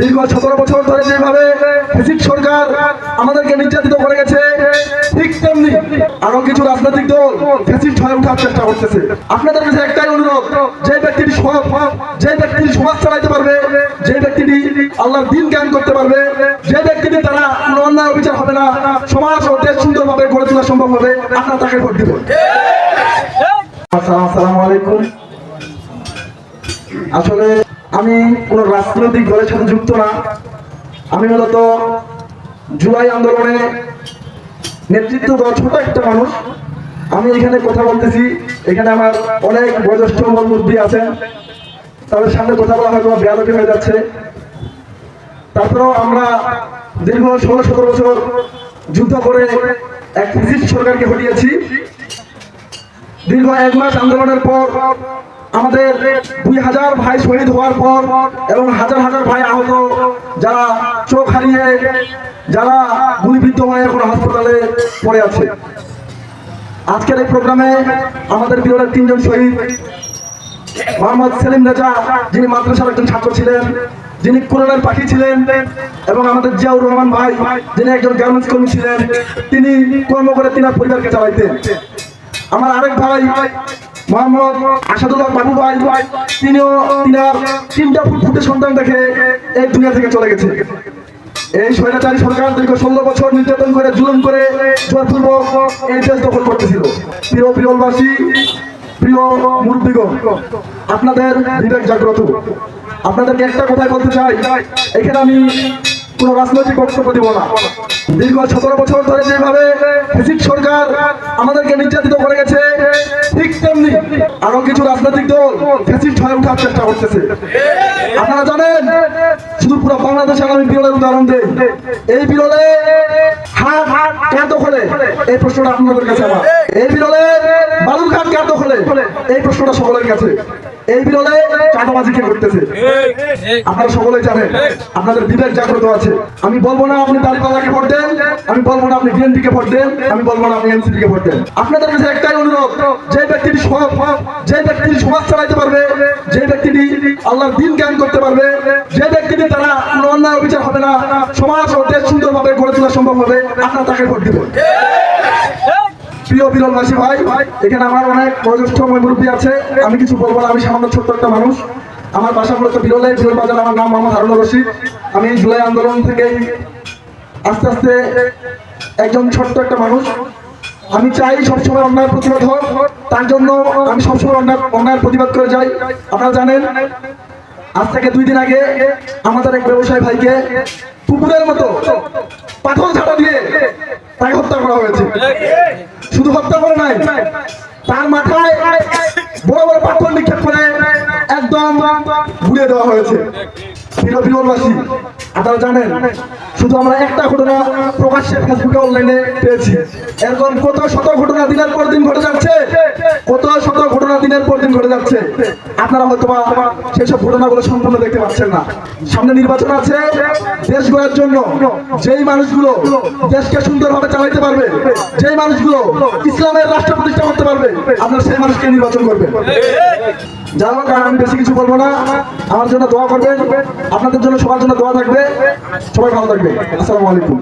দীর্ঘ সতেরো বছর ধরে যেভাবে সরকার আমাদেরকে নির্যাতিত করে গেছে, ঠিক তেমনি আরও কিছু রাজনৈতিক দল ফেসিস্ট হয়ে ওঠার চেষ্টা করতেছে। আপনাদের কাছে একটাই অনুরোধ, যে ব্যক্তিটি যে ব্যক্তিটি সমাজ চালাইতে পারবে, যে ব্যক্তিটি আল্লাহর দিন জ্ঞান করতে পারবে, যে ব্যক্তিটি তারা কোনো অন্যায় অবিচার হবে না, সমাজ ও দেশ সুন্দরভাবে গড়ে তোলা সম্ভব হবে আপনারা তাকে ভোট দিবেন আসসালামু আলাইকুম। আসলে আমি কোন রাজনৈতিক দলের সাথে যুক্ত না। আমি মূলত জুলাই আন্দোলনে নেতৃত্ব দেওয়া ছোট একটা মানুষ। আমি এখানে কথা বলতেছি। এখানে আমার অনেক বয়োজ্যেষ্ঠ মুরব্বী আছেন। তাদের সামনে কথা বলা হয়তো বেয়াদবি হয়ে যাচ্ছে। তারপরেও আমরা দীর্ঘ ষোলো সতেরো বছর যুদ্ধ করে এক ফিজিস্ট সরকারকে হটিয়েছি। দীর্ঘ এক মাস আন্দোলনের পর আমাদের দুই হাজার ভাই শহীদ হওয়ার পর এবং হাজার হাজার ভাই আহত, যারা চোখ হারিয়ে, যারা গুলিবিদ্ধ হয়ে এখন হাসপাতালে পড়ে আছে। আজকের এই প্রোগ্রামে আমাদের বিরলের তিনজন শহীদ, মোহাম্মদ সেলিম রেজা, যিনি মাদ্রাসার একজন ছাত্র ছিলেন, যিনি কোরআনের পাখি ছিলেন, এবং আমাদের জিয়াউর রহমান ভাই, যিনি একজন গার্মেন্টস কর্মী ছিলেন, তিনি কর্ম করে তিনার পরিবারকে চালাইতেন। আমার আরেক ভাই তিনিও সন্তান দেখে এই দুনিয়া থেকে চলে গেছে। সরকার ষোলো বছর নির্যাতন করে, জুলুম করে, জোরপূর্বক এই দেশ দখল করতেছিল। প্রিয় প্রিয়বাসী প্রিয় মুরব্বীগণ, আপনাদের বিবেক জাগ্রত। আপনাদেরকে একটা কথাই বলতে চাই। এখানে আমি কোন রাজনৈতিক বক্তব্য দিব না। দীর্ঘ সতেরো বছর ধরে যেভাবে সরকার আমাদেরকে নির্যাতিত করে গেছে, ঠিক তেমনি আরও কিছু রাজনৈতিক দল ফেসিস্ট হয়ে ওঠার চেষ্টা করতেছে। আপনারা জানেন, শুধু পুরো বাংলাদেশে আমি বিরলের উদাহরণ দেই। এই বিরলে হাট কার দখলে? এই প্রশ্নটা আপনাদের কাছে আমার। এই বিরলে বালুরঘাট কার দখলে? এই প্রশ্নটা সকলের কাছে। এই বিরলে চাঁদাবাজি কে করতেছে। আপনারা সকলেই জানেন, আপনাদের বিবেক জাগ্রত আছে। আমি বলব না আপনি দাঁড়িপাল্লাকে ভোট দেন, আমি বলব না আপনি বিএনপি কে ভোট দেন, আমি বলব না আপনি এনসিপি কে ভোট দেন। আপনাদের কাছে একটাই অনুরোধ, যে ব্যক্তিটি সব যে ব্যক্তিটি সমাজ চালাইতে পারবে, যে ব্যক্তিটি আল্লাহর দিন জ্ঞান করতে পারবে, যে ব্যক্তিটি তারা কোনো অন্যায় অবিচার হবে না, সমাজ ও দেশ সুন্দরভাবে গড়ে তোলা সম্ভব হবে, আপনারা তাকে ভোট দিবেন। প্রিয় বিরলবাসী ভাই ভাই এখানে আমার অনেক বয়োজ্যেষ্ঠ মুরব্বী আছে। আমি কিছু বলব না, আমি সামান্য ছোট্ট একটা মানুষ। আমার বাসা মূলত বিরলে, বিরল বাজার আমার নাম মোহাম্মদ হারুন রশিদ। আমি জুলাই আন্দোলন থেকে আস্তে আস্তে একজন ছোট্ট একটা মানুষ। আমি চাই সবসময় অন্যায় প্রতিবাদ হোক, তার জন্য আমি সবসময় অন্যায়, অন্যায়ের প্রতিবাদ করে যাই। আপনারা জানেন, আজ থেকে দুই দিন আগে আমাদের এক ব্যবসায়ী ভাইকে কুকুরের মতো পাথর ছাড়া দিয়ে তাকে হত্যা করা হয়েছে। শুধু হত্যা করে নাই, তার মাথায় বড় বড় পাথর নিক্ষেপ করে একদম ঘুরে দেওয়া হয়েছে। আপনারা জানেন, শুধু আমরা একটা ঘটনা প্রকাশ্যে ফেসবুকে, অনলাইনে পেয়েছি। এরকম কত শত ঘটনা দিনের পর দিন ঘটে যাচ্ছে কত শত ঘটনা দিনের পর দিন ঘটে যাচ্ছে। আপনারা হয়তো সেসব ঘটনাগুলো সম্পূর্ণ দেখতে পাচ্ছেন না। সামনে নির্বাচন আছে, দেশ গড়ার জন্য যেই মানুষগুলো দেশকে সুন্দরভাবে চালাইতে পারবে, যেই মানুষগুলো ইসলামের রাষ্ট্র প্রতিষ্ঠা করতে পারবে, আপনারা সেই মানুষকে নির্বাচন করবেন। যার কারণ আমি বেশি কিছু বলব না। আমার জন্য দোয়া করবেন। আপনাদের জন্য সবার জন্য দোয়া থাকবে। সবাই ভালো থাকবে আসসালামু আলাইকুম।